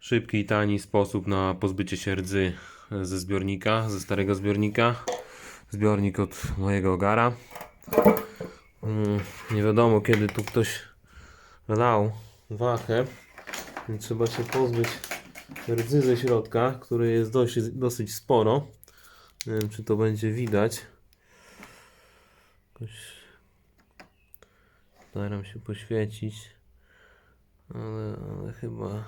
szybki i tani sposób na pozbycie się rdzy ze zbiornika, ze starego zbiornika. Zbiornik od mojego ogara. Mm, Nie wiadomo kiedy tu ktoś lał wachę, więc trzeba się pozbyć rdzy ze środka, której jest dość, dosyć sporo. Nie wiem czy to będzie widać. Jakoś staram się poświecić, ale, ale chyba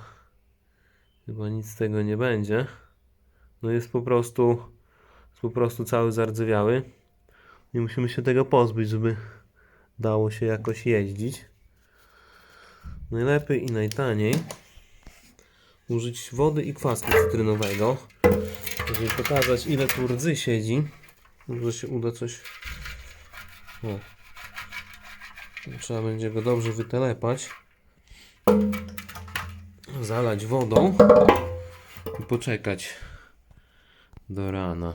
chyba nic z tego nie będzie. No jest po prostu jest po prostu cały zardzewiały i musimy się tego pozbyć, żeby dało się jakoś jeździć. Najlepiej i najtaniej użyć wody i kwasku cytrynowego, żeby pokazać ile tu rdzy siedzi. Może się uda coś. O. Trzeba będzie go dobrze wytelepać. Zalać wodą i poczekać do rana.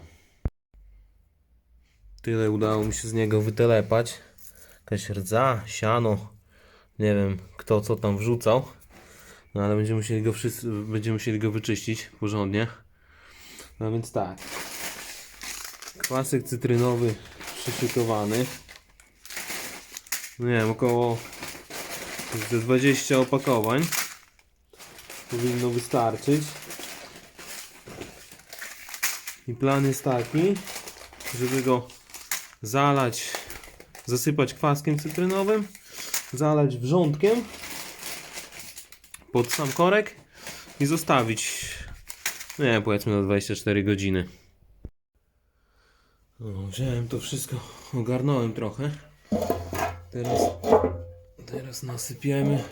Tyle udało mi się z niego wytelepać. Jakaś rdza, siano. Nie wiem kto co tam wrzucał. No ale będziemy musieli go wszyscy, będziemy musieli go wyczyścić porządnie. No więc tak. Kwasek cytrynowy przyszykowany. No nie wiem, około ze 20 opakowań powinno wystarczyć. I plan jest taki, żeby go zalać, zasypać kwaskiem cytrynowym, zalać wrzątkiem pod sam korek i zostawić, no nie wiem, powiedzmy na 24 godziny. No, wziąłem to wszystko, ogarnąłem trochę. Teraz, teraz nasypiemy,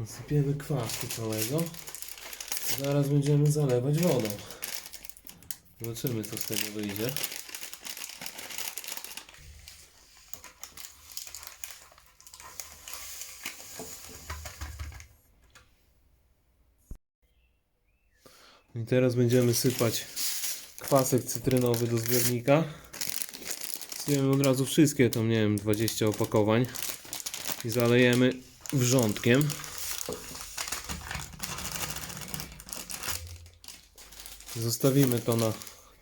nasypiemy kwasku całego. Zaraz będziemy zalewać wodą. Zobaczymy co z tego wyjdzie. I teraz będziemy sypać kwasek cytrynowy do zbiornika. Sypiemy od razu wszystkie, tam nie wiem, 20 opakowań. I zalejemy wrzątkiem. Zostawimy to na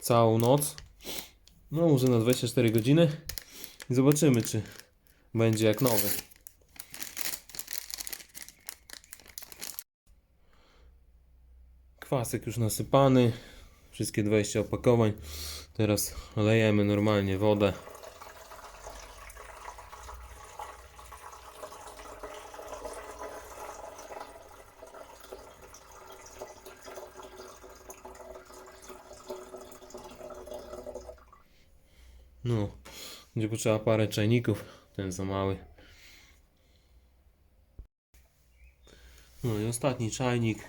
całą noc. No może na 24 godziny. I zobaczymy czy będzie jak nowy. Kwasek już nasypany. Wszystkie 20 opakowań. Teraz lejemy normalnie wodę. No, będzie potrzeba parę czajników. Ten za mały. No i ostatni czajnik.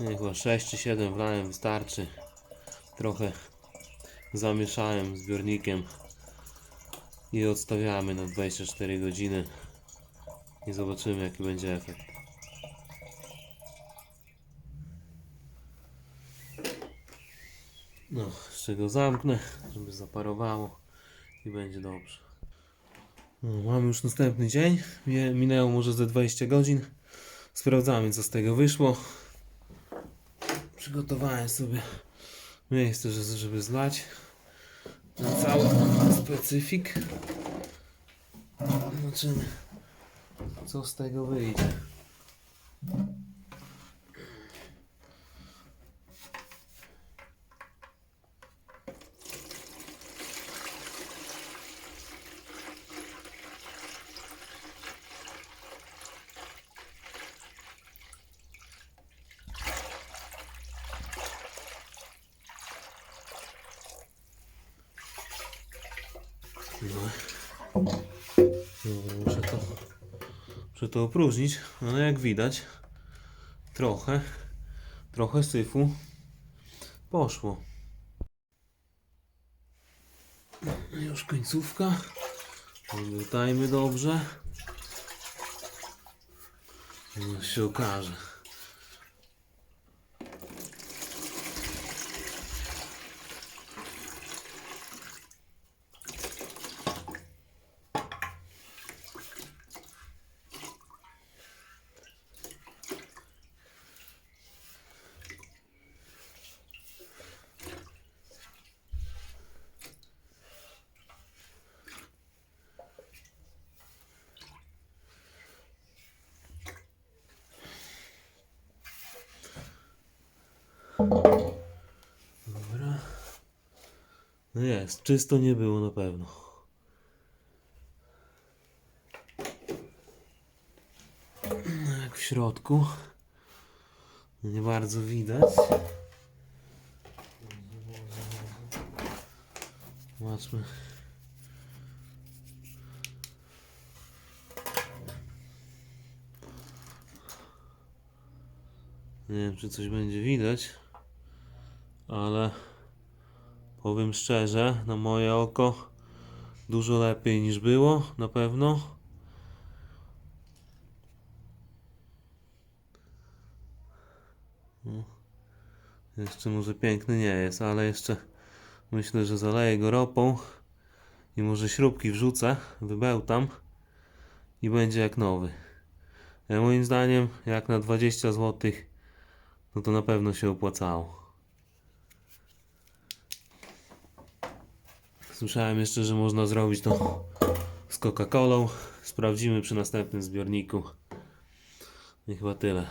Nie, chyba 6 czy 7 wlałem, wystarczy. Trochę zamieszałem zbiornikiem i odstawiamy na 24 godziny i zobaczymy jaki będzie efekt. No, jeszcze go zamknę, żeby zaparowało i będzie dobrze. No, mamy już następny dzień. Minęło może ze 20 godzin. Sprawdzamy co z tego wyszło. Przygotowałem sobie miejsce, że- żeby zlać na cały specyfik. Zobaczymy, co z tego wyjdzie. No. Dobra, muszę to, muszę to opróżnić, ale jak widać, trochę, trochę syfu poszło. Już końcówka. Wytajmy dobrze. No się okaże. Dobra. No jest, czysto nie było na pewno. No jak w środku. Nie bardzo widać. Zobaczmy. Nie wiem, czy coś będzie widać, ale powiem szczerze, na moje oko dużo lepiej niż było, na pewno. No. Jeszcze może piękny nie jest, ale jeszcze myślę, że zaleję go ropą i może śrubki wrzucę, wybełtam i będzie jak nowy. Ja moim zdaniem, jak na 20 zł, no to na pewno się opłacało. Słyszałem jeszcze, że można zrobić to z Coca-Colą. Sprawdzimy przy następnym zbiorniku. I chyba tyle.